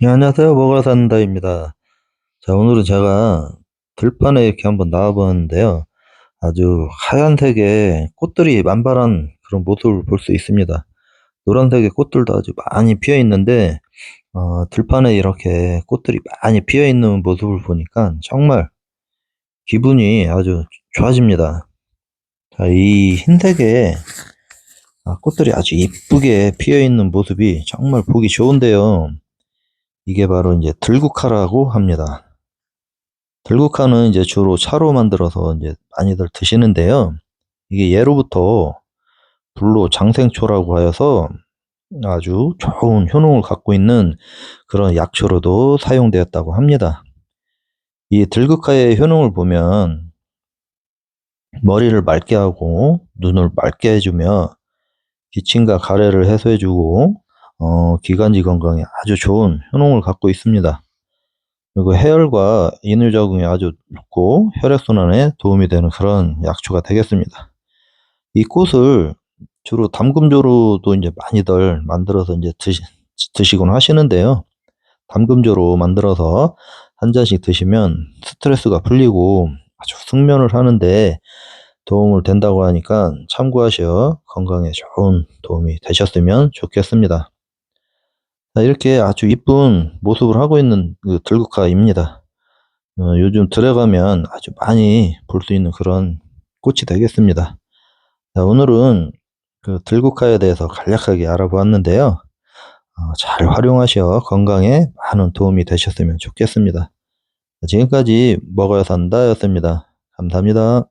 네, 안녕하세요. 먹으러 산다입니다. 자, 오늘은 제가 들판에 이렇게 한번 나와보는데요. 아주 하얀색의 꽃들이 만발한 그런 모습을 볼 수 있습니다. 노란색의 꽃들도 아주 많이 피어 있는데, 어, 들판에 이렇게 꽃들이 많이 피어 있는 모습을 보니까 정말 기분이 아주 좋아집니다. 자, 이 흰색의 아, 꽃들이 아주 이쁘게 피어 있는 모습이 정말 보기 좋은데요. 이게 바로 이제 들국화라고 합니다. 들국화는 이제 주로 차로 만들어서 이제 많이들 드시는데요. 이게 예로부터 불로 장생초라고 하여서 아주 좋은 효능을 갖고 있는 그런 약초로도 사용되었다고 합니다. 이 들국화의 효능을 보면 머리를 맑게 하고 눈을 맑게 해주며 기침과 가래를 해소해주고 어, 기관지 건강에 아주 좋은 효능을 갖고 있습니다. 그리고 해열과 인후 적응에 아주 좋고 혈액순환에 도움이 되는 그런 약초가 되겠습니다. 이 꽃을 주로 담금조로도 이제 많이들 만들어서 이제 드시, 드시곤 하시는데요. 담금조로 만들어서 한 잔씩 드시면 스트레스가 풀리고 아주 숙면을 하는데 도움을 된다고 하니까 참고하셔 건강에 좋은 도움이 되셨으면 좋겠습니다. 이렇게 아주 이쁜 모습을 하고 있는 그 들국화입니다. 어, 요즘 들어가면 아주 많이 볼 수 있는 그런 꽃이 되겠습니다. 자, 오늘은 그 들국화에 대해서 간략하게 알아보았는데요. 어, 잘 활용하셔 건강에 많은 도움이 되셨으면 좋겠습니다. 지금까지 먹어야 산다였습니다. 감사합니다.